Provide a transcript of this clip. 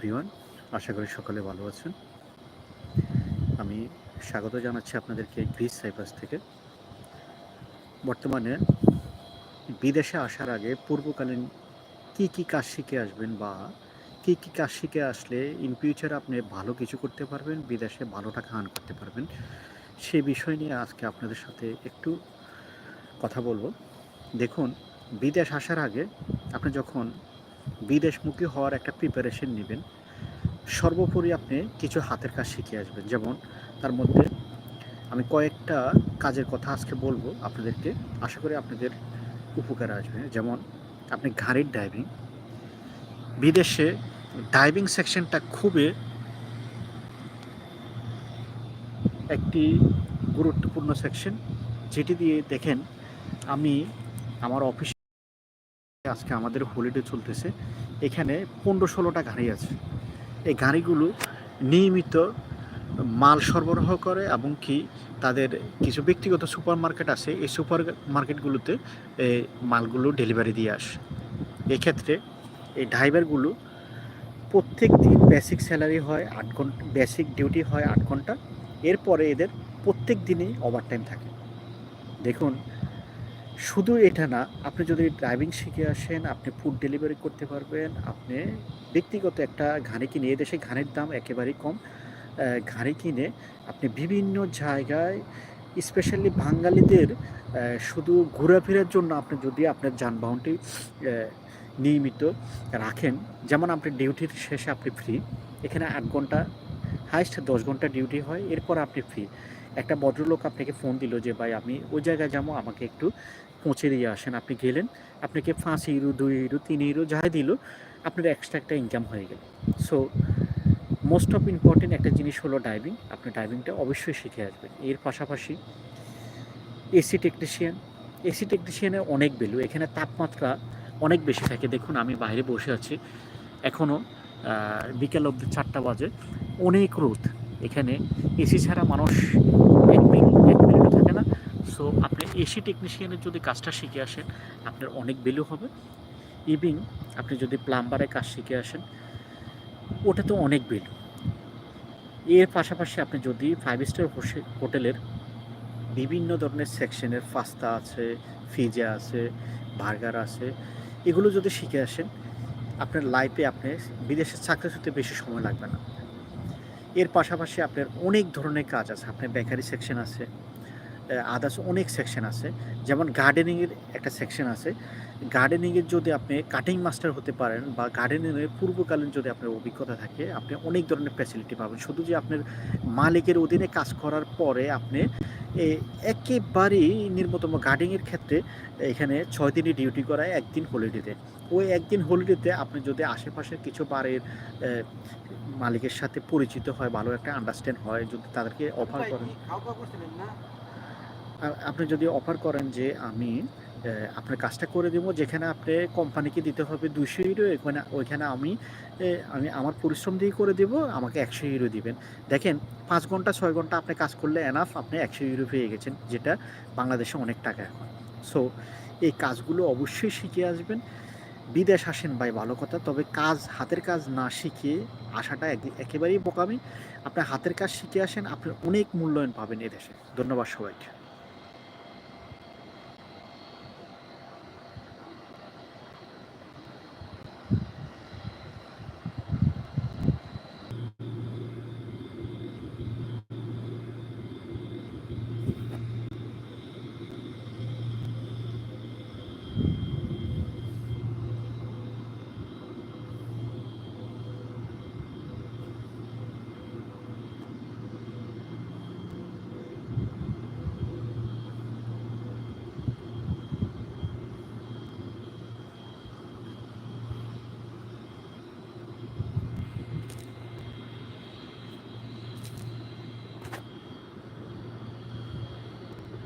Everyone আশা করি সকলে ভালো আছেন। আমি স্বাগত জানাচ্ছি আপনাদেরকে গ্রিস সাইপ্রাস থেকে। বর্তমানে বিদেশে আসার আগে পূর্বকালীন কি কি কাজ শিখে আসবেন বা কি কি কাজ শিখে আসলে ইন ফিউচার আপনি ভালো কিছু করতে পারবেন, বিদেশে ভালো টাকা আর্ন করতে পারবেন, সে বিষয় নিয়ে আজকে আপনাদের সাথে একটু কথা বলব। দেখুন, বিদেশ আসার আগে আপনি যখন বিদেশমুখী হওয়ার একটা প্রিপারেশন নেবেন। সর্বোপরি আপনি কিছু হাতের কাজ শিখে আসবেন। যেমন, তার মধ্যে আমি কয়েকটা কাজের কথা আজকে বলব আপনাদেরকে। আশা করি আপনাদের উপকার আসবে। যেমন, আপনি ঘাড়ির ডাইভিং বিদেশে ডাইভিং সেকশনটা খুবই একটি গুরুত্বপূর্ণ সেকশন যেটি দিয়ে দেখেন, আমি আমার অফিস আজকে আমাদের হলিডে চলতেছে। এখানে পনেরো ষোলোটা গাড়ি আছে। এই গাড়িগুলো নিয়মিত মাল সরবরাহ করে এবং কি তাদের কিছু ব্যক্তিগত সুপার মার্কেট আছে, এই সুপার মার্কেটগুলোতে মালগুলো ডেলিভারি দিয়ে আসে। এক্ষেত্রে এই ড্রাইভারগুলো প্রত্যেক দিন বেসিক স্যালারি হয়, আট ঘণ্টা বেসিক ডিউটি হয় আট ঘণ্টা। এরপরে এদের প্রত্যেক দিনই ওভারটাইম থাকে। দেখুন শুধু এটা না, আপনি যদি ড্রাইভিং শিখে আসেন, আপনি ফুড ডেলিভারি করতে পারবেন, আপনি ব্যক্তিগত একটা ঘানি কিনে এদেশে ঘানির দাম একেবারেই কম। ঘানি কিনে আপনি বিভিন্ন জায়গায় স্পেশালি বাঙালিদের শুধু ঘোরাফেরার জন্য আপনি যদি আপনার যানবাহনটি নিয়মিত রাখেন, যেমন আপনি ডিউটির শেষে আপনি ফ্রি এখানে আট ঘণ্টা হাইস্ট দশ ঘণ্টা ডিউটি হয়, এরপর আপনি ফ্রি একটা ভদ্রলোক আপনাকে ফোন দিল যে, ভাই আমি ওই জায়গায় যাব, আমাকে একটু পৌঁছে দিয়ে আসেন। আপনি গেলেন, আপনাকে পাঁচ ইউরো দুই ইউরো তিন ইউরো যাই দিল, আপনার এক্সট্রা একটা ইনকাম হয়ে গেল। সো মোস্ট অফ ইম্পর্টেন্ট একটা জিনিস হলো ডাইভিং আপনি ডাইভিংটা অবশ্যই শিখে আসবেন। এর পাশাপাশি এসি টেকনিশিয়ান এসি টেকনিশিয়ানের অনেক ভ্যালু এখানে তাপমাত্রা অনেক বেশি থাকে। দেখুন, আমি বাইরে বসে আছি। এখনও বিকেল অবধি চারটা বাজে। অনেক রোদ। এখানে এসি ছাড়া মানুষ এক মিনিট, এক মিনিটও থাকে না। সো আপনি এসি টেকনিশিয়ানের যদি কাজটা শিখে আসেন, আপনার অনেক ভ্যালু হবে। ইভিং আপনি যদি প্লাম্বারের কাজ শিখে আসেন, ওটা তো অনেক ভ্যালু এর পাশাপাশি আপনি যদি ফাইভ স্টার হোটেলের বিভিন্ন ধরনের সেকশনের পাস্তা আছে ফিজা আছে বার্গার আছে, এগুলো যদি শিখে আসেন, আপনার লাইফে আপনি বিদেশের চাকরি হতে বেশি সময় লাগবে না। এর পাশাপাশি আপনার অনেক ধরনের কাজ আছে। আপনার বেকারি সেকশন আছে। আদার্স অনেক সেকশন আছে। যেমন গার্ডেনিংয়ের একটা সেকশন আছে। গার্ডেনিংয়ের যদি আপনি কাটিং মাস্টার হতে পারেন বা গার্ডেনিংয়ের পূর্বকালীন যদি আপনার অভিজ্ঞতা থাকে আপনি অনেক ধরনের ফ্যাসিলিটি পাবেন। শুধু যে আপনার মালিকের অধীনে কাজ করার পরে আপনি একেবারেই নির্মতম গার্ডেনিংয়ের ক্ষেত্রে এখানে ছয় দিনই ডিউটি করায় একদিন হলিডেতে ওই একদিন হলিডেতে আপনি যদি আশেপাশের কিছু বাড়ির মালিকের সাথে পরিচিত হয় ভালো একটা আন্ডারস্ট্যান্ড হয় যদি তাদেরকে অফার করেন। আপনি যদি অফার করেন যে আমি আপনার কাজটা করে দেবো, যেখানে আপনি কোম্পানিকে দিতে হবে দুশো ইউরো ওইখানে ওইখানে আমি আমি আমার পরিশ্রম দিয়ে করে দেবো, আমাকে একশো ইউরো দিবেন। দেখেন, পাঁচ ঘণ্টা, ছয় ঘণ্টা আপনি কাজ করলে এনাফ আপনি একশো ইউরো পেয়ে গেছেন, যেটা বাংলাদেশে অনেক টাকা এখন। সো এই কাজগুলো অবশ্যই শিখে আসবেন। বিদেশ আসেন ভাই, ভালো কথা, তবে কাজ, হাতের কাজ না শিখে আসাটা এক- একেবারেই বোকামি। আপনার হাতের কাজ শিখে আসেন, আপনি অনেক মূল্যায়ন পাবেন এদেশে ধন্যবাদ সবাইকে।